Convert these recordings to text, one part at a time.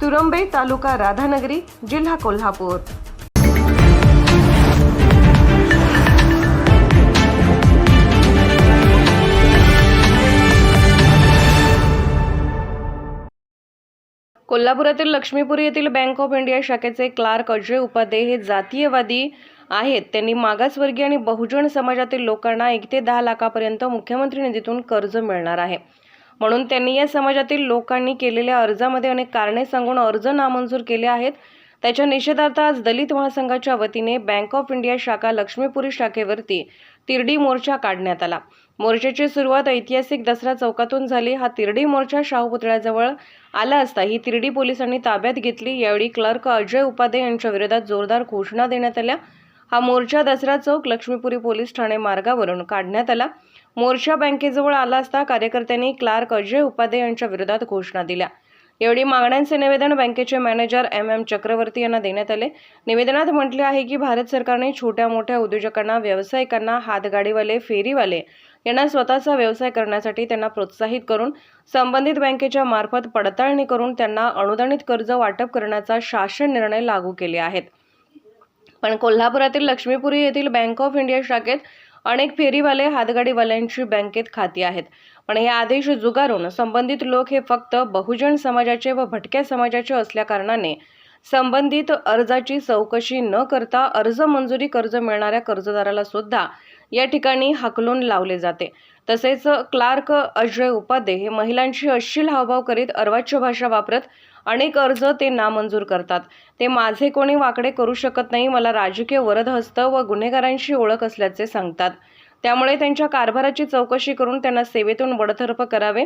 तुरंबे तालुका राधानगरी जिल्हा कोल्हापूर. कोल्हापुरातील लक्ष्मीपुरी येथील बँक ऑफ इंडिया शाखेचे क्लार्क अजय उपाध्ये हे जातीयवादी आहेत. त्यांनी मागासवर्गीय आणि बहुजन समाजातील लोकांना एक ते दहा लाखापर्यंत मुख्यमंत्री निधीतून कर्ज मिळणार आहे. म्हणून त्यांनी या समाजातील लोकांनी केलेल्या अर्जामध्ये अनेक कारणे सांगून अर्ज नामंजूर केले आहेत. त्याच्या निषेधार्थ आज दलित महासंघाच्या वतीने बँक ऑफ इंडिया शाखा लक्ष्मीपुरी शाखेवरती तिरडी मोर्चा काढण्यात आला. मोर्चाची सुरुवात ऐतिहासिक दसरा चौकातून झाली. हा तिरडी मोर्चा शाहू पुतळ्याजवळ आला असता ही तिरडी पोलिसांनी ताब्यात घेतली. यावेळी क्लर्क अजय उपाध्ये यांच्या विरोधात जोरदार घोषणा देण्यात आल्या. हा मोर्चा दसरा चौक लक्ष्मीपुरी पोलीस ठाणे मार्गावरून काढण्यात आला. मोर्चा बँकेजवळ आला असता कार्यकर्त्यांनी क्लार्क अजय उपाध्ये यांच्या विरोधात घोषणा दिल्या. एवढी मागण्यांचे निवेदन बँकेचे मॅनेजर एम एम चक्रवर्ती यांना देण्यात आले. निवेदनात म्हटले आहे की भारत सरकारने छोट्या मोठ्या उद्योजकांना व्यावसायिकांना हातगाडीवाले फेरीवाले यांना स्वतःचा व्यवसाय करण्यासाठी त्यांना प्रोत्साहित करून संबंधित बँकेच्या मार्फत पडताळणी करून त्यांना अनुदानित कर्ज वाटप करण्याचा शासन निर्णय लागू केले आहेत. पण कोल्हापुरातील लक्ष्मीपुरी येथील बँक ऑफ इंडिया शाखेत अनेक फेरीवाले हातगाडीवाल्यांची बँकेत खाती आहेत. पण हे आदेश जुगारून संबंधित लोक हे फक्त बहुजन समाजाचे व भटक्या समाजाचे असल्याकारणाने संबंधित अर्जाची चौकशी न करता अर्ज मंजुरी कर्ज मिळणाऱ्या कर्जदाराला सुद्धा या ठिकाणी हाकलून लावले जाते. तसेच क्लार्क अजय उपाध्ये हे महिलांशी अश्लील हावभाव करीत अर्वाच्य भाषा वापरत अनेक अर्ज ते नामंजूर करतात. ते माझे कोणी वाकडे करू शकत नाही मला राजकीय वरदहस्त व गुन्हेगारांशी ओळख असल्याचे सांगतात. त्यामुळे त्यांच्या कारभाराची चौकशी करून त्यांना सेवेतून बडतर्फ करावे.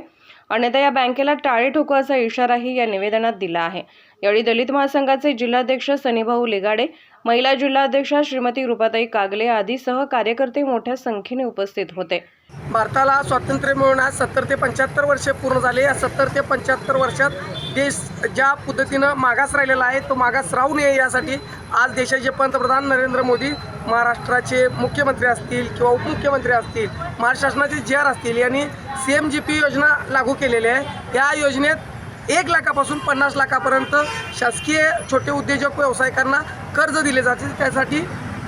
अन्यथा या बँकेला टाळे ठोकू असा इशाराही या निवेदनात दिला आहे. यावेळी दलित महासंघाचे जिल्हाध्यक्ष सनीभाऊ लेगाडे महिला जिल्हाध्यक्षा श्रीमती रुपाताई कागले आदीसह कार्यकर्ते मोठ्या संख्येने उपस्थित होते. भारताला स्वातंत्र्य मिळून आज सत्तर ते पंच्याहत्तर वर्षे पूर्ण झाले. या सत्तर ते पंच्याहत्तर वर्षात देश ज्या पद्धतीनं मागास राहिलेला आहे तो मागास राहू नये यासाठी आज देशाचे पंतप्रधान नरेंद्र मोदी महाराष्ट्राचे मुख्यमंत्री असतील किंवा उपमुख्यमंत्री असतील महाराष्ट्र शासनाचे जी आर असतील यांनी सी एम जी पी योजना लागू केलेली आहे. या योजनेत एक लाखापासून पन्नास लाखापर्यंत शासकीय छोटे उद्योजक व्यावसायिकांना कर्ज दिले जाते त्यासाठी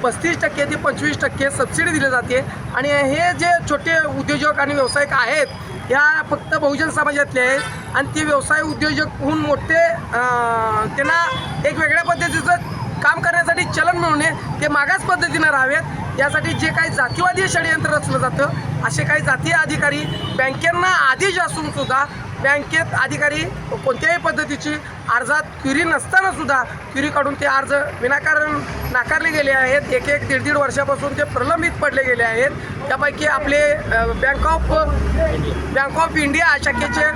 पस्तीस टक्के ते पंचवीस टक्के सबसिडी दिली जाते. आणि हे जे छोटे उद्योजक आणि व्यावसायिक आहेत या फक्त बहुजन समाजातले आहेत. आणि ते व्यवसाय उद्योजक होऊन मोठे त्यांना एक वेगळ्या पद्धतीचं काम करण्यासाठी चलन मिळवणे ते मागास पद्धतीनं राहावेत. यासाठी जे काही जातीवादी षडयंत्र रचलं जातं असे काही जातीय अधिकारी बँकेंना आदेश असून सुद्धा बँकेत अधिकारी कोणत्याही पद्धतीची अर्जात क्युरी नसताना सुद्धा क्युरी काढून ते अर्ज विनाकारण नाकारले गेले आहेत. एक एक दीड दीड वर्षापासून ते प्रलंबित पडले गेले आहेत. त्यापैकी आपले bank of bank of India शाखेचे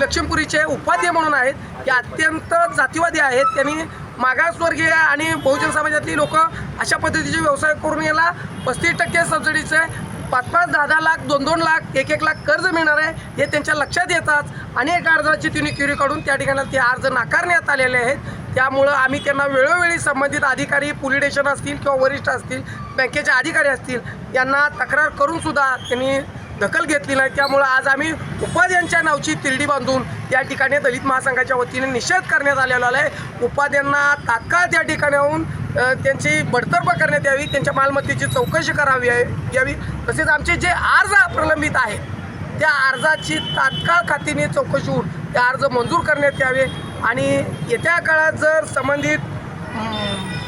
लक्ष्मीपुरीचे उपाध्याय म्हणून आहेत. ते अत्यंत जातीवादी आहेत. त्यांनी मागासवर्गीय आणि बहुजन समाजातली लोक अशा पद्धतीचे व्यवसाय करून याला पस्तीस टक्के सबसिडीचे पाच पाच दहा दहा लाख दोन दोन लाख एक एक लाख कर्ज मिळणार आहे हे त्यांच्या लक्षात येतात अनेक अर्जाची तिने क्युरी काढून त्या ठिकाणी ते अर्ज नाकारण्यात आलेले आहेत. त्यामुळं आम्ही त्यांना वेळोवेळी संबंधित अधिकारी पोलीस स्टेशन असतील किंवा वरिष्ठ असतील बँकेचे अधिकारी असतील यांना तक्रार करूनसुद्धा त्यांनी दखल घेतली नाही. त्यामुळं आज आम्ही उपाध्यांच्या नावची तिरडी बांधून त्या ठिकाणी दलित महासंघाच्या वतीने निषेध करण्यात आलेला आहे. उपाध्यांना तात्काळ त्या ठिकाणाहून त्यांची बडतर्फ करण्यात यावी त्यांच्या मालमत्तेची चौकशी करावी यावी. तसेच आमचे जे अर्ज प्रलंबित आहेत त्या अर्जाची तात्काळ खातीने चौकशी होऊन ते अर्ज मंजूर करण्यात यावे. आणि येत्या काळात जर संबंधित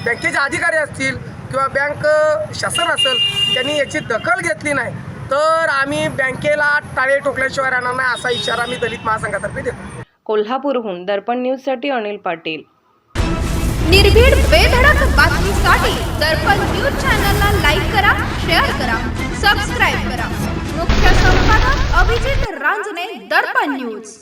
बँकेचे अधिकारी असतील किंवा बँक शासन असेल त्यांनी याची दखल घेतली नाही तर आम्ही बँकेला टाळे ठोकल्याशिवाय राहणार नाही असा इशारा मी दलित महासंघातर्फे देतो. कोल्हापूरहून दर्पण न्यूजसाठी अनिल पाटील. निर्भीड बेधडक बातमीसाठी दर्पण न्यूज चॅनलला लाईक करा शेअर करा सबस्क्राईब करा. मुख्य संपादक अभिजित रांजणे दर्पण न्यूज.